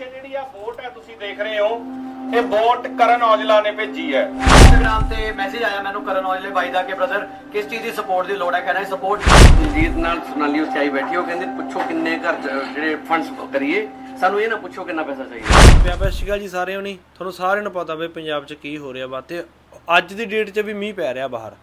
ਪਿੱਛੇ ਜਿਹੜੀ ਆ ਬੋਟ ਹੈ ਤੁਸੀਂ ਦੇਖ ਰਹੇ ਹੋ ਇਹ ਬੋਟ ਕਰਨ ਔਜਲਾ ਨੇ ਭੇਜੀ ਹੈ। ਇੰਸਟਾਗ੍ਰਾਮ ਤੇ ਮੈਸੇਜ ਆਇਆ ਮੈਨੂੰ ਕਰਨ ਔਜਲੇ ਬਾਈ ਦਾ ਕਿ ਬ੍ਰਦਰ ਕਿਸ ਚੀਜ਼ ਦੀ ਸਪੋਰਟ ਦੀ ਲੋੜ ਹੈ? ਕਹਿੰਦਾ ਸਪੋਰਟ ਦਿਲਜੀਤ ਨਾਲ ਸੋਨਾਲੀ ਉੱਥੇ ਆਈ ਬੈਠੀ ਉਹ ਕਹਿੰਦੇ ਪੁੱਛੋ ਕਿੰਨੇ ਘਰ ਜਿਹੜੇ ਫੰਡਸ ਕਰੀਏ ਸਾਨੂੰ ਇਹ ਨਾ ਪੁੱਛੋ ਕਿੰਨਾ ਪੈਸਾ ਚਾਹੀਦਾ। ਪਿਆ ਪਿਆ ਸ਼ਿਕਾ ਜੀ ਸਾਰਿਆਂ ਨੂੰ ਤੁਹਾਨੂੰ ਸਾਰਿਆਂ ਨੂੰ ਪਤਾ ਵੀ ਪੰਜਾਬ 'ਚ ਕੀ ਹੋ ਰਿਹਾ ਵਾ ਤੇ ਅੱਜ ਦੀ ਡੇਟ 'ਚ ਵੀ ਮੀਂਹ ਪੈ ਰਿਹਾ ਬਾਹਰ।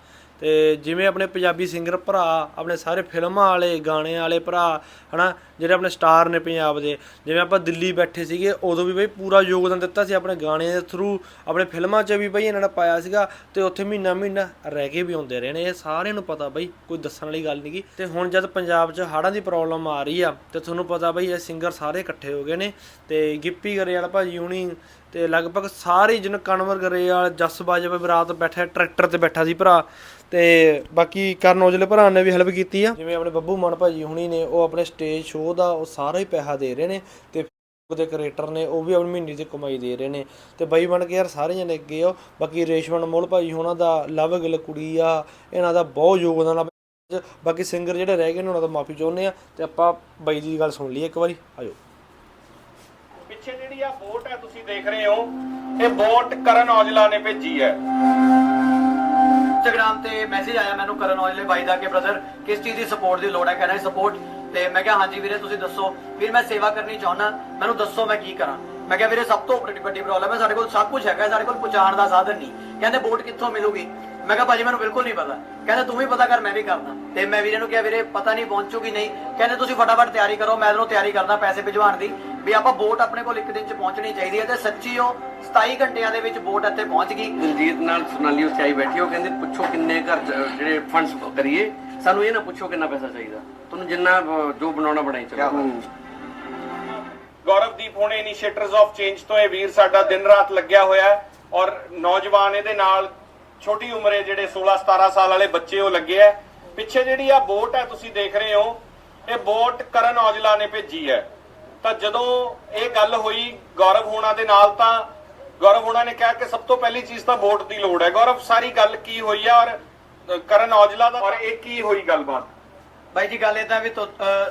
ਤੇ ਜਿਵੇਂ ਆਪਣੇ ਪੰਜਾਬੀ ਸਿੰਗਰ ਭਰਾ, ਆਪਣੇ ਸਾਰੇ ਫਿਲਮਾਂ ਵਾਲੇ, ਗਾਣੇ ਵਾਲੇ ਭਰਾ, ਹਨਾ, ਜਿਹੜੇ ਆਪਣੇ ਸਟਾਰ ਨੇ ਪੰਜਾਬ ਦੇ, ਜਿਵੇਂ ਆਪਾਂ ਦਿੱਲੀ ਬੈਠੇ ਸੀਗੇ, ਉਦੋਂ ਵੀ ਬਈ ਪੂਰਾ ਯੋਗਦਾਨ ਦਿੱਤਾ ਸੀ ਆਪਣੇ ਗਾਣੇ ਦੇ ਥਰੂ ਆਪਣੇ ਫਿਲਮਾਂ 'ਚ ਵੀ ਬਈ ਇਹਨਾਂ ਨੇ ਪਾਇਆ ਸੀਗਾ ਤੇ ਉੱਥੇ ਮਹੀਨਾ ਮਹੀਨਾ ਰਹਿ ਕੇ ਵੀ ਆਉਂਦੇ ਰਹੇ ਨੇ, ਇਹ ਸਾਰਿਆਂ ਨੂੰ ਪਤਾ ਬਈ, ਕੋਈ ਦੱਸਣ ਵਾਲੀ ਗੱਲ ਨਹੀਂ ਨਹੀਂਗੀ ਤੇ ਹੁਣ ਜਦ ਪੰਜਾਬ 'ਚ ਹੜ੍ਹਾਂ ਦੀ ਪ੍ਰੋਬਲਮ ਆ ਰਹੀ ਆ, ਤੇ ਤੁਹਾਨੂੰ ਪਤਾ ਬਈ ਇਹ ਸਿੰਗਰ ਸਾਰੇ ਇਕੱਠੇ ਹੋ ਗਏ ਨੇ, ਤੇ ਗਿੱਪੀ ਗਰੇਵਾਲ ਭਾਜੀ ਹੁਣੀ ਤੇ ਲਗਭਗ ਸਾਰੇ ਜਿਹਨ ਕਨਵਰ ਗਰੇਵਾਲ ਜਸ ਬਾਜਵਾ ਵੀ ਰਾਤ ਬੈਠਾ, ਟਰੈਕਟਰ ਤੇ ਬੈਠਾ ਸੀ ਭਰਾ, ਤੇ ਬਾਕੀ ਕਰਨ ਔਜਲੇ ਭਰਾ ਨੇ ਵੀ ਹੈਲਪ ਕੀਤੀ ਆ। ਜਿਵੇਂ ਆਪਣੇ ਬੱਬੂ ਮਨ ਭਾਜੀ ਹੁਣੀ ਨੇ, ਉਹ ਆਪਣੇ ਸਟੇਜ ਸ਼ੋਅ ਦਾ ਉਹ ਸਾਰਾ ਹੀ ਪੈਸਾ ਦੇ ਰਹੇ ਨੇ ਤੇ ਦੇ ਕ੍ਰੀਏਟਰ ਨੇ, ਉਹ ਵੀ ਆਪਣੀ ਮਹੀਨੇ ਦੀ ਕਮਾਈ ਦੇ ਰਹੇ ਨੇ। ਤੇ ਬਾਈ ਬਣ ਕੇ ਯਾਰ ਸਾਰੇ ਜਣੇ ਅੱਗੇ ਆ ਬਾਕੀ ਰੇਸ਼ਮਨ ਮੋਲ ਭਾਜੀ ਉਹਨਾਂ ਦਾ ਲਵ ਗਿਲ ਕੁੜੀ ਆ, ਇਹਨਾਂ ਦਾ ਬਹੁਤ ਯੋਗਦਾਨ ਆ। ਬਾਕੀ ਸਿੰਗਰ ਜਿਹੜੇ ਰਹਿ ਗਏ ਨੇ, ਉਹਨਾਂ ਦਾ ਮਾਫੀ ਚਾਹੁੰਦੇ ਆ। ਤੇ ਆਪਾਂ ਬਾਈ ਦੀ ਗੱਲ ਸੁਣ ਲਈਏ ਇੱਕ ਵਾਰੀ, ਆਜੋ। ਪਿੱਛੇ ਜਿਹੜੀ ਆ ਬੋਟ ਹੈ ਤੁਸੀਂ ਦੇਖ ਰਹੇ ਹੋ, ਇਹ ਬੋਟ ਕਰਨ ਔਜਲਾ ਨੇ ਭੇਜੀ ਹੈ। ਇੰਸਟਾਗ੍ਰਾਮ ਤੇ ਮੈਸੇਜ ਆਇਆ ਮੈਨੂੰ ਕਰਨ ਔਜਲੇ ਬਾਈ ਦਾ ਕਿ ਬ੍ਰਦਰ ਕਿਸ ਚੀਜ਼ ਦੀ ਸਪੋਰਟ ਦੀ ਲੋੜ ਹੈ ਕਹਿੰਦਾ ਸਪੋਰਟ ਤੇ ਮੈਂ ਕਿਹਾ, ਹਾਂਜੀ ਵੀਰੇ, ਤੁਸੀਂ ਦੱਸੋ। ਵੀਰ ਮੈਂ ਸੇਵਾ ਕਰਨੀ ਚਾਹੁੰਦਾ, ਮੈਨੂੰ ਦੱਸੋ ਮੈਂ ਕੀ ਕਰਾਂ। ਮੈਂ ਕਿਹਾ, ਵੀਰੇ, ਸਭ ਤੋਂ ਵੱਡੀ ਪ੍ਰੋਬਲਮ ਹੈ, ਸਾਡੇ ਕੋਲ ਸਭ ਕੁਝ ਹੈਗਾ, ਸਾਡੇ ਕੋਲ ਪਹੁੰਚਾਉਣ ਦਾ ਸਾਧਨ ਨਹੀਂ। ਕਹਿੰਦੇ, ਵੋਟ ਕਿੱਥੋਂ ਮਿਲੂਗੀ? ਮੈਂ ਕਿਹਾ, ਭਾਜੀ, ਮੈਨੂੰ ਬਿਲਕੁਲ ਨਹੀਂ ਪਤਾ। ਕਹਿੰਦੇ, ਤੂੰ ਵੀ ਪਤਾ ਕਰ, ਮੈਂ ਵੀ ਕਰਦਾ। ਤੇ ਮੈਂ ਵੀਰੇ ਨੂੰ ਕਿਹਾ, ਵੀਰੇ, ਪਤਾ ਨਹੀਂ ਪਹੁੰਚੂਗੀ ਨਹੀਂ। ਕਹਿੰਦੇ, ਤੁਸੀਂ ਫਟਾਫਟ ਤਿਆਰੀ ਕਰੋ, ਮੈਂ ਇਧਰੋਂ ਤਿਆਰੀ ਕਰਦਾ ਪੈਸੇ ਭਿਜਵਾਉਣ ਦੀ। ਵੀ ਆਪਾਂ ਵੋਟ ਆਪਣੇ ਕੋਲ ਇੱਕ ਦਿਨ ਚ ਪਹੁੰਚਣੀ ਚਾਹੀਦੀ ਹੈ ਤੇ ਸੱਚੀ ਉਹ 27 ਘੰਟਿਆਂ ਦੇ ਵਿੱਚ ਵੋਟ ਇੱਥੇ ਪਹੁੰਚ ਗਈ। ਦਿਲਜੀਤ ਨਾਲ ਸੋਨਾਲੀ ਉੱਥੇ ਆਈ ਬੈਠੀ ਉਹ ਕਹਿੰਦੇ ਪੁੱਛੋ ਕਿੰਨੇ ਘਰ ਚ- ਜਿਹੜੇ ਫੰਡਸ ਕਰੀਏ ਸਾਨੂੰ ਇਹ ਨਾ ਪੁੱਛੋ ਕਿੰਨਾ ਪੈਸਾ ਚਾਹੀਦਾ। ਤੁਹਾਨੂੰ ਜਿੰਨਾ ਅਹ, ਜੋ ਬਣਾਉਣਾ ਬਣਾਈ ਚਲੋ। ਗੌਰਵਦੀਪ ਹੋਣੇ ਇਨੀਸ਼ੀਏਟਰਸ ਆਫ ਚੇਂਜ ਤੋਂ ਇਹ ਵੀਰ ਸਾਡਾ ਦਿਨ ਰਾਤ ਲੱਗਿਆ ਹੋਇਆ ਹੈ ਔਰ ਨੌਜਵਾਨ ਇਹਦੇ ਨਾਲ ਛੋਟੀ ਉਮਰੇ ਜਿਹੜੇ 16 17 ਸਾਲ ਵਾਲੇ ਬੱਚੇ ਉਹ ਲੱਗੇ ਆ ਪਿੱਛੇ ਜਿਹੜੀ ਆ ਬੋਟ ਹੈ ਤੁਸੀਂ ਦੇਖ ਰਹੇ ਹੋ ਇਹ ਬੋਟ ਕਰਨ ਔਜਲਾ ਨੇ ਭੇਜੀ ਹੈ। ਤਾਂ ਜਦੋਂ ਇਹ ਗੱਲ ਹੋਈ ਗੌਰਵ ਹੋਣਾ ਦੇ ਨਾਲ ਤਾਂ ਗੌਰਵ ਹੋਣਾ ਨੇ ਕਿਹਾ ਕਿ ਸਭ ਤੋਂ ਪਹਿਲੀ ਚੀਜ਼ ਤਾਂ ਵੋਟ ਦੀ ਲੋੜ ਹੈ। ਗੌਰਵ, ਸਾਰੀ ਗੱਲ ਕੀ ਹੋਈ ਹੈ ਔਰ ਕਰਨ ਔਜਲਾ ਦਾ ਔਰ ਇਹ ਕੀ ਹੋਈ ਗੱਲਬਾਤ? ਬਾਈ ਜੀ, ਗੱਲ ਇਦਾਂ ਵੀ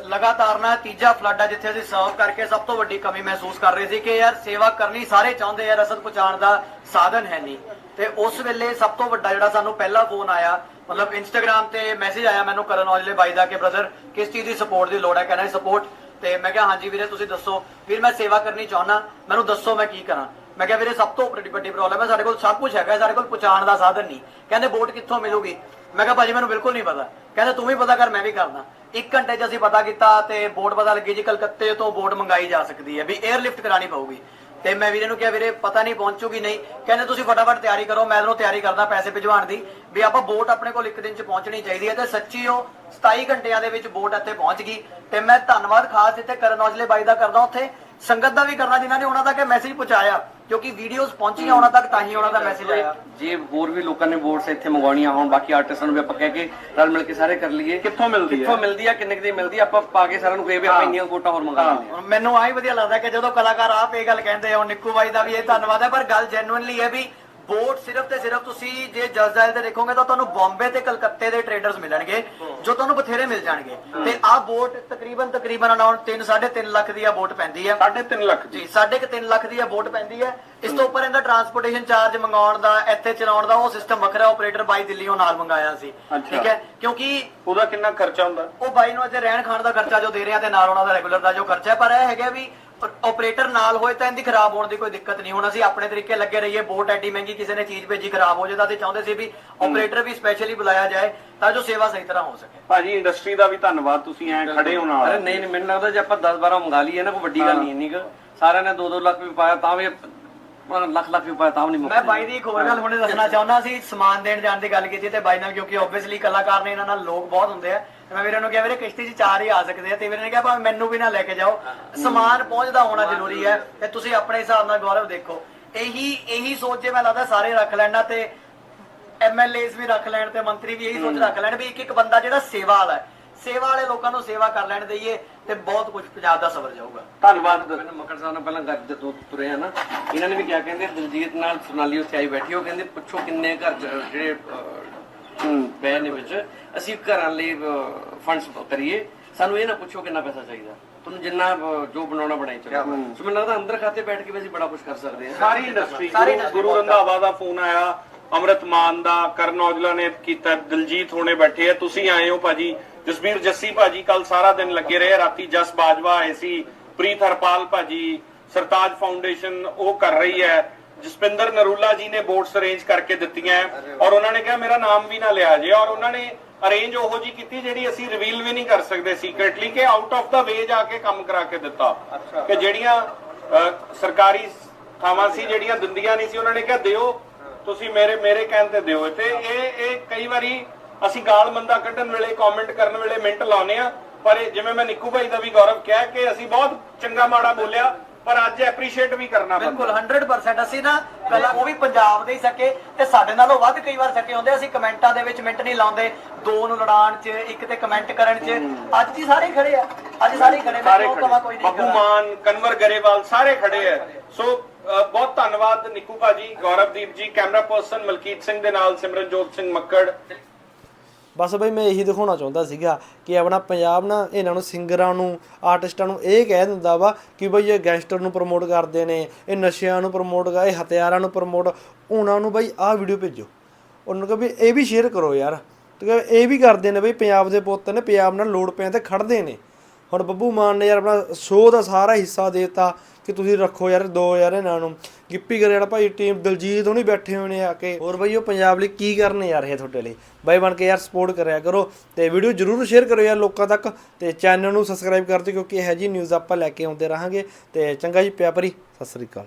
ਲਗਾਤਾਰ ਨਾ ਤੀਜਾ ਫਲੱਡ ਆ ਜਿੱਥੇ ਅਸੀਂ ਸਰਵ ਕਰਕੇ ਸਭ ਤੋਂ ਵੱਡੀ ਕਮੀ ਮਹਿਸੂਸ ਕਰ ਰਹੇ ਸੀ ਕਿ ਯਾਰ ਸੇਵਾ ਕਰਨੀ ਸਾਰੇ ਚਾਹੁੰਦੇ ਆ, ਰਸਦ ਪਹੁੰਚਾਉਣ ਦਾ ਸਾਧਨ ਹੈ ਨਹੀਂ। ਤੇ ਉਸ ਵੇਲੇ ਸਭ ਤੋਂ ਵੱਡਾ ਜਿਹੜਾ ਸਾਨੂੰ ਪਹਿਲਾ ਫੋਨ ਆਇਆ, ਮਤਲਬ ਇੰਸਟਾਗ੍ਰam ਤੇ ਮੈਸੇਜ ਆਇਆ ਮੈਨੂੰ ਕਰਨ ਔਜਲੇ ਬਾਈ ਦਾ ਕਿ ਬ੍ਰਦਰ ਕਿਸ ਚੀਜ਼ ਦੀ ਸਪੋਰਟ ਦੀ ਲੋੜ ਹੈ? ਕਹਿੰਦਾ ਸਪੋਰਟ ਤੇ ਮੈਂ ਕਿਹਾ, ਹਾਂਜੀ ਵੀਰੇ, ਤੁਸੀਂ ਦੱਸੋ। ਵੀਰ ਮੈਂ ਸੇਵਾ ਕਰਨੀ ਚਾਹੁੰਦਾ ਮੈਨੂੰ ਦੱਸੋ ਮੈਂ ਕੀ ਕਰਾਂ। ਮੈਂ ਕਿਹਾ, ਵੀਰੇ, ਸਭ ਤੋਂ ਵੱਡੀ ਵੱਡੀ ਪ੍ਰੋਬਲਮ ਹੈ, ਸਾਡੇ ਕੋਲ ਸਭ ਕੁਝ ਹੈਗਾ, ਸਾਡੇ ਕੋਲ ਪਹੁੰਚਾਉਣ ਦਾ ਸਾਧਨ ਨਹੀਂ। ਕਹਿੰਦੇ ਬੋਟ ਕਿੱਥੋਂ ਮਿਲੂਗੀ? ਮੈਂ ਕਿਹਾ, ਭਾਜੀ, ਮੈਨੂੰ ਬਿਲਕੁਲ ਨਹੀਂ ਪਤਾ। ਕਹਿੰਦੇ, ਤੂੰ ਵੀ ਪਤਾ ਕਰ, ਮੈਂ ਵੀ ਕਰਦਾ। ਇੱਕ ਘੰਟੇ 'ਚ ਅਸੀਂ ਪਤਾ ਕੀਤਾ ਤੇ ਬੋਟ ਪਤਾ ਲੱਗੀ ਜੀ, ਕਲਕੱਤੇ ਤੋਂ ਬੋਟ ਮੰਗਾਈ ਜਾ ਸਕਦੀ ਹੈ, ਵੀ 에ਅਰਲਿਫਟ ਕਰਾਣੀ ਪਊਗੀ। ਤੇ ਮੈਂ ਵੀਰੇ ਨੂੰ ਕਿਹਾ, ਵੀਰੇ, ਪਤਾ ਨਹੀਂ ਪਹੁੰਚੂਗੀ ਨਹੀਂ। ਕਹਿੰਦੇ, ਤੁਸੀਂ ਫਟਾਫਟ ਤਿਆਰੀ ਕਰੋ, ਮੈਂ ਇਧਰੋਂ ਤਿਆਰੀ ਕਰਦਾ ਪੈਸੇ ਭਿਜਵਾਉਣ ਦੀ। ਵੀ ਆਪਾਂ ਬੋਟ ਆਪਣੇ ਕੋਲ ਇੱਕ ਦਿਨ 'ਚ ਪਹੁੰਚਣੀ ਚਾਹੀਦੀ ਹੈ ਤੇ ਸੱਚੀ ਉਹ 27 ਘੰਟਿਆਂ ਦੇ ਵਿੱਚ ਬੋਟ ਇੱਥੇ ਪਹੁੰਚ ਗਈ। ਤੇ ਮੈਂ ਧੰਨਵਾਦ ਖਾਸ ਇੱਥੇ ਕਰਨ ਔਜਲੇ ਬਾਈ ਦਾ ਕਰਦਾ ਉੱਥੇ। ਸੰਗਤ ਦਾ ਵੀ ਕਰਨਾ, ਜਿਨ੍ਹਾਂ ਨੇ ਉਹਨਾਂ ਦਾ ਇਹ ਮੈਸੇਜ ਪਹੁੰਚਾਇਆ। ਕਿਉਂਕਿ ਵੀਡੀਓਜ਼ ਪਹੁੰਚੀਆਂ ਉਹਨਾਂ ਤੱਕ ਤਾਂ ਹੀ ਉਹਨਾਂ ਦਾ ਮੈਸੇਜ ਆਇਆ। ਜੇ ਹੋਰ ਵੀ ਲੋਕਾਂ ਨੇ ਵੋਟਸ ਇੱਥੇ ਮੰਗਵਾਉਣੀਆਂ ਹੋਣ ਬਾਕੀ ਆਰਟਿਸਟਾਂ ਨੂੰ ਵੀ ਆਪਾਂ ਕਹਿ ਕੇ ਰਲ ਮਿਲ ਕੇ ਸਾਰੇ ਕਰ ਲਈਏ। ਕਿੱਥੋਂ ਮਿਲਦੀ ਹੈ? ਕਿੱਥੋਂ ਮਿਲਦੀ ਆ ਕਿੰਨੇ ਕੁ ਦੀ ਮਿਲਦੀ ਆ ਆਪਾਂ ਪਾ ਕੇ ਸਾਰਿਆਂ ਨੂੰ ਕਹੇ ਵੀ ਆਪਾਂ ਇੰਨੀਆਂ ਕੋਟਾ ਹੋਰ ਮੰਗਾ ਲੈਂਦੇ ਹੁਣ ਮੈਨੂੰ ਆਹੀ ਵਧੀਆ ਲੱਗਦਾ ਕਿ ਜਦੋਂ ਕਲਾਕਾਰ ਆਪ ਇਹ ਗੱਲ ਕਹਿੰਦੇ ਆ ਉਹ ਨਿੱਕੂ ਬਾਈ ਦਾ ਵੀ ਇਹ ਧੰਨਵਾਦ ਹੈ ਪਰ ਗੱਲ ਜੈਨੂਇਨਲੀ ਹੈ ਵੀ ਵੋਟ ਸਿਰਫ ਤੇ ਸਿਰਫ ਤੁਸੀਂ ਜੇ ਜਸਦਾਇਲ ਤੇ ਦੇਖੋਗੇ ਤਾਂ ਤੁਹਾਨੂੰ ਬੰਬੇ ਤੇ ਕਲਕੱਤੇ ਦੇ ਟ੍ਰੇਡਰਸ ਮਿਲਣਗੇ। ਜੋ ਤੁਹਾਨੂੰ ਬਥੇਰੇ ਮਿਲ ਜਾਣਗੇ। ਤੇ ਆਹ ਵੋਟ ਤਕਰੀਬਨ ਤਕਰੀਬਨ ਅਰਾਊਂਡ 3 3.5 ਲੱਖ ਦੀ ਆ ਵੋਟ ਪੈਂਦੀ ਆ। 3.5 ਲੱਖ ਜੀ ਸਾਢੇ ਕੁ ਤਿੰਨ ਲੱਖ ਦੀ ਆ ਵੋਟ ਪੈਂਦੀ ਹੈ ਇਸ ਤੋਂ ਉੱਪਰ ਇਹਦਾ ਟਰਾਂਸਪੋਰਟੇਸ਼ਨ ਚਾਰਜ ਮੰਗਾਉਣ ਦਾ ਇੱਥੇ ਚਲਾਉਣ ਦਾ ਉਹ ਸਿਸਟਮ ਵੱਖਰਾ ਆਪਰੇਟਰ ਬਾਈ ਦਿੱਲੀੋਂ ਨਾਲ ਮੰਗਾਇਆ ਸੀ। ਠੀਕ ਹੈ? ਕਿਉਂਕਿ ਉਹਦਾ ਕਿੰਨਾ ਖਰਚਾ ਹੁੰਦਾ? ਉਹ ਬਾਈ ਨੂੰ ਇੱਥੇ ਰਹਿਣ ਖਾਣ ਦਾ ਖਰਚਾ ਜੋ ਦੇ ਰਿਹਾ ਤੇ ਨਾਲ ਉਹਨਾਂ ਦਾ ਰੈਗੂਲਰ ਦਾ ਜੋ ਖਰਚਾ ਹੈ ਪਰ ਇਹ ਹੈਗਾ ਵੀ ਆਪਰੇਟਰ ਨਾਲ ਹੋਏ ਤਾਂ ਇਹਦੀ ਖਰਾਬ ਹੋਣ ਦੀ ਕੋਈ ਦਿੱਕਤ ਨਹੀਂ। ਹੁਣ ਅਸੀਂ ਆਪਣੇ ਤਰੀਕੇ ਲੱਗੇ ਰਹੀਏ ਬੋਟ ਐਡੀ ਮਹਿੰਗੀ ਕਿਸੇ ਨੇ ਚੀਜ਼ ਭੇਜੀ ਖਰਾਬ ਹੋ ਜਾਏ ਤਾਂ ਅਸੀਂ ਚਾਹੁੰਦੇ ਸੀ ਵੀ ਆਪਰੇਟਰ ਵੀ ਸਪੈਸ਼ਲੀ ਬੁਲਾਇਆ ਜਾਏ ਤਾਂ ਜੋ ਸੇਵਾ ਸਹੀ ਤਰ੍ਹਾਂ ਹੋ ਸਕੇ। ਭਾਜੀ ਇੰਡਸਟਰੀ ਦਾ ਵੀ ਧੰਨਵਾਦ ਤੁਸੀਂ ਐ ਖੜੇ ਹੋ ਅਰੇ ਨਾਲ ਨਹੀਂ ਨਹੀਂ ਮੈਨੂੰ ਲੱਗਦਾ ਜੇ ਆਪਾਂ 10 12 ਮੰਗਾ ਲਈਏ ਨਾ ਕੋਈ ਵੱਡੀ ਗੱਲ ਨਹੀਂ ਇੰਨੀ ਕੁ। ਸਾਰਿਆਂ ਨੇ 2 2 ਲੱਖ ਵੀ ਪਾਇਆ ਤਾਂ ਵੀ ਲੱਖ ਲੱਖ ਪਾਇਆ ਤਾਂ ਨਹੀਂ ਮੈਂ ਮੁੱਕਦੀ ਬਾਈ ਦੀ ਇੱਕ ਹੋਰ ਗੱਲ ਹੁਣੇ ਦੱਸਣਾ ਚਾਹੁੰਦਾ ਸੀ ਸਮਾਨ ਦੇਣ ਜਾਣ ਦੀ ਗੱਲ ਕੀਤੀ ਤੇ ਬਾਈ ਨਾਲ ਕਿਉਂਕਿ ਆਬਵੀਅਸਲੀ ਕਲਾਕਾਰ ਨੇ ਇਹਨਾਂ ਨਾਲ ਲੋਕ ਬਹੁਤ ਹੁੰਦੇ ਆ। ਮੈਂ ਵੀਰੇ ਨੂੰ ਕਿਹਾ ਵੀਰੇ ਕਿਸ਼ਤੀ 'ਚ ਚਾਰ ਹੀ ਆ ਸਕਦੇ ਆ। ਤੇ ਵੀਰੇ ਨੇ ਕਿਹਾ ਭਾਵੇਂ ਮੈਨੂੰ ਵੀ ਨਾ ਲੈ ਕੇ ਜਾਓ। ਸਮਾਨ ਪਹੁੰਚਦਾ ਹੋਣਾ ਜ਼ਰੂਰੀ ਹੈ। ਤੇ ਤੁਸੀਂ ਆਪਣੇ ਹਿਸਾਬ ਨਾਲ ਗੌਰਵ ਦੇਖੋ। ਇਹੀ ਇਹੀ ਸੋਚ ਜੇ ਮੈਂ ਲੱਗਦਾ ਸਾਰੇ ਰੱਖ ਲੈਣਾ ਤੇ ਐਮਐਲਏਸ ਵੀ ਰੱਖ ਲੈਣ ਤੇ ਮੰਤਰੀ ਵੀ ਇਹੀ ਸੋਚ ਰੱਖ ਲੈਣ ਵੀ ਇੱਕ ਇੱਕ ਬੰਦਾ ਜਿਹੜਾ ਸੇਵਾ ਵਾਲਾ ਹੈ। ਸੇਵਾ ਵਾਲੇ ਲੋਕਾਂ ਨੂੰ ਸੇਵਾ ਕਰ ਲੈਣ ਦਈਏ ਤੇ ਬਹੁਤ ਕੁਝ ਪੰਜਾਬ ਦਾ ਸਬਰ ਜਾਊਗਾ। ਧੰਨਵਾਦ। ਮੈਨੂੰ ਮੱਕੜ ਸਾਹਿਬ ਨਾਲ ਪਹਿਲਾਂ ਗੱਲ ਜਦੋਂ ਤੁਰੇ ਆ ਨਾ ਇਹਨਾਂ ਨੇ ਵੀ ਕਿਹਾ ਕਹਿੰਦੇ ਦਿਲਜੀਤ ਨਾਲ ਸੋਨਾਲੀ ਉੱਥੇ ਆਈ ਬੈਠੀ ਉਹ ਕਹਿੰਦੇ ਪੁੱਛੋ ਕਿੰਨੇ ਘਰ ਜਿਹੜੇ ਅਹ, ਪਏ ਨੇ ਵਿੱਚ ਅਸੀਂ ਘਰਾਂ ਲਈ ਫੰਡਸ ਕਰੀਏ। ਸਾਨੂੰ ਇਹ ਨਾ ਪੁੱਛੋ ਕਿੰਨਾ ਪੈਸਾ ਚਾਹੀਦਾ। ਤੁਹਾਨੂੰ ਜਿੰਨਾ ਜੋ ਬਣਾਉਣਾ ਬਣਾਈ ਚਲੋ। ਸੋ ਮੈਨੂੰ ਲੱਗਦਾ ਅੰਦਰ ਖਾਤੇ ਬੈਠ ਕੇ ਵੀ ਅਸੀਂ ਬੜਾ ਕੁਝ ਕਰ ਸਕਦੇ ਹਾਂ। ਸਾਰੀ ਇੰਡਸਟਰੀ ਗੁਰੂ ਰੰਧਾਵਾ ਦਾ ਫੋਨ ਆਇਆ ਅਮਰਤ ਮਾਨ ਦਾ ਕਰਨ ਔਜਲਾ ਨੇ ਕੀਤਾ ਦਿਲਜੀਤ ਹੋਣੇ ਬੈਠੇ ਆ ਤੁਸੀਂ ਆਏ ਹੋ ਭਾਜੀ। ਜਸਬੀਰ ਜੱਸੀ ਭਾਜੀ ਕੱਲ ਸਾਰਾ ਦਿਨ ਲੱਗੇ ਰਹੇ ਰਾਤੀ ਜਸ ਬਾਜਵਾ ਆਏ ਸੀ। ਪ੍ਰੀਤ ਹਰਪਾਲ ਭਾਜੀ ਸਰਤਾਜ ਫਾਊਂਡੇਸ਼ਨ ਉਹ ਕਰ ਰਹੀ ਹੈ। ਜਸਪਿੰਦਰ ਨਰੂਲਾ ਜੀ ਨੇ ਬੋਰਡਸ ਅਰੇਂਜ ਕਰਕੇ ਦਿੱਤੀਆਂ ਔਰ ਉਹਨਾਂ ਨੇ ਕਿਹਾ ਮੇਰਾ ਨਾਮ ਵੀ ਨਾ ਲਿਆ ਜੇ। ਔਰ ਉਹਨਾਂ ਨੇ ਅਰੇਂਜ ਉਹੋ ਜੀ ਕੀਤੀ ਜਿਹੜੀ ਅਸੀਂ ਰਿਵੀਲ ਵੀ ਨਹੀਂ ਕਰ ਸਕਦੇ ਸੀਕ੍ਰੀਟਲੀ ਕਿ ਆਊਟ ਆਫ ਦਾ ਵੇ ਜਾ ਕੇ ਕੰਮ ਕਰਾ ਕੇ ਦਿੱਤਾ। ਕਿ ਜਿਹੜੀਆਂ ਸਰਕਾਰੀ ਥਾਵਾਂ ਸੀ ਜਿਹੜੀਆਂ ਦਿੰਦੀਆਂ ਨਹੀਂ ਸੀ ਉਹਨਾਂ ਨੇ ਕਿਹਾ ਦਿਓ ਤੁਸੀਂ ਮੇਰੇ ਮੇਰੇ ਕਹਿਣ ਤੇ ਦਿਓ। ਤੇ ਇਹ ਇਹ ਕਈ ਵਾਰੀ ਅਸੀਂ ਗਾਲ ਮੰਦਾ ਕੱਢਣ ਵੇਲੇ ਕਮੈਂਟ ਕਰਨ ਵੇਲੇ ਮਿੰਟ ਲਾਉਨੇ ਆ ਪਰ ਜਿਵੇਂ ਮੈਂ ਨਿੱਕੂ ਭਾਈ ਦਾ ਵੀ ਗੌਰਵ ਕਿਹਾ ਕਿ ਅਸੀਂ ਬਹੁਤ ਚੰਗਾ ਮਾੜਾ ਬੋਲਿਆ ਪਰ ਅੱਜ ਐਪਰੀਸ਼ੀਏਟ ਵੀ ਕਰਨਾ ਬਿਲਕੁਲ ਬਣਦਾ 100% ਅਸੀਂ ਨਾ ਪਹਿਲਾਂ ਉਹ ਵੀ ਪੰਜਾਬ ਦੇ ਹੀ ਸਕੇ ਤੇ ਸਾਡੇ ਨਾਲੋਂ ਵੱਧ ਕਈ ਵਾਰ ਸਕੇ ਹੁੰਦੇ। ਅਸੀਂ ਕਮੈਂਟਾਂ ਦੇ ਵਿੱਚ ਮਿੰਟ ਨਹੀਂ ਲਾਉਂਦੇ। ਦੋ ਨੂੰ ਲੜਾਉਣ 'ਚ ਇੱਕ ਤੇ ਕਮੈਂਟ ਕਰਨ 'ਚ। ਅੱਜ ਹੀ ਸਾਰੇ ਖੜੇ ਆ। ਅੱਜ ਸਾਰੇ ਖੜੇ ਨੇ ਖੜੇ ਕਵਾਂ ਕੋਈ ਨਹੀਂ ਬੱਬੂ। ਮਾਨ ਕਨਵਰ ਗਰੇਵਾਲ ਸਾਰੇ ਖੜੇ ਐ ਸੋ ਬਹੁਤ ਧੰਨਵਾਦ ਨਿੱਕੂ ਭਾਜੀ ਗੌਰਵਦੀਪ ਜੀ ਕੈਮਰਾ ਪਰਸਨ ਮਲਕੀਤ ਸਿੰਘ ਦੇ ਨਾਲ ਸਿਮਰਨਜੋਤ ਸਿੰਘ ਮੱਕੜ। ਬਸ ਬਈ ਮੈਂ ਇਹੀ ਦਿਖਾਉਣਾ ਚਾਹੁੰਦਾ ਸੀਗਾ ਕਿ ਆਪਣਾ ਪੰਜਾਬ ਨਾ ਇਹਨਾਂ ਨੂੰ ਸਿੰਗਰਾਂ ਨੂੰ, ਆਰਟਿਸਟਾਂ ਨੂੰ ਇਹ ਕਹਿ ਦਿੰਦਾ ਵਾ ਕਿ ਬਈ ਇਹ ਗੈਂਗਸਟਰ ਨੂੰ ਪ੍ਰਮੋਟ ਕਰਦੇ ਨੇ, ਇਹ ਨਸ਼ਿਆਂ ਨੂੰ ਪ੍ਰਮੋਟ ਕਰ, ਇਹ ਹਥਿਆਰਾਂ ਨੂੰ ਪ੍ਰਮੋਟ ਉਹਨਾਂ ਨੂੰ ਬਈ ਆਹ ਵੀਡੀਓ ਭੇਜੋ। ਉਹਨਾਂ ਨੂੰ ਕਹੋ ਵੀ ਇਹ ਵੀ ਸ਼ੇਅਰ ਕਰੋ ਯਾਰ। ਤੇ ਇਹ ਵੀ ਕਰਦੇ ਨੇ ਬਈ ਪੰਜਾਬ ਦੇ ਪੁੱਤ ਨੇ, ਪੰਜਾਬ ਨਾਲ ਲੋੜ ਪੈਣ ਤੇ ਖੜਦੇ ਨੇ। ਹੁਣ ਬੱਬੂ ਮਾਨ ਨੇ ਯਾਰ ਆਪਣਾ ਸ਼ੋਅ ਦਾ ਸਾਰਾ ਹਿੱਸਾ ਦੇਤਾ ਕਿ ਤੁਸੀਂ ਰੱਖੋ ਯਾਰ, ਦੋ ਯਾਰ ਇਹਨਾਂ ਨੂੰ। ਗਿੱਪੀ ਗਰੇਵਾਲ ਭਾਈ ਟੀਮ ਦਲਜੀਤ ਉਹਨੀ ਬੈਠੇ ਹੋਏ ਨੇ ਆ ਕੇ। ਹੋਰ ਬਈ ਉਹ ਪੰਜਾਬ ਲਈ ਕੀ ਕਰਨ ਯਾਰ ਇਹ ਤੁਹਾਡੇ ਲਈ? ਬਾਈ ਬਣ ਕੇ ਯਾਰ ਸਪੋਰਟ ਕਰਿਆ ਕਰੋ ਤੇ ਵੀਡੀਓ ਜਰੂਰ ਸ਼ੇਅਰ ਕਰੋ ਯਾਰ ਲੋਕਾਂ ਤੱਕ ਤੇ ਚੈਨਲ ਨੂੰ ਸਬਸਕ੍ਰਾਈਬ ਕਰ ਦਿਓ ਕਿਉਂਕਿ ਇਹੋ ਜੀ ਨਿਊਜ਼ ਆਪਾਂ ਲੈ ਕੇ ਆਉਂਦੇ ਰਹਾਂਗੇ ਤੇ ਚੰਗਾ ਜੀ ਪਿਆ ਭਰੀ, ਸਤਿ ਸ੍ਰੀ ਅਕਾਲ।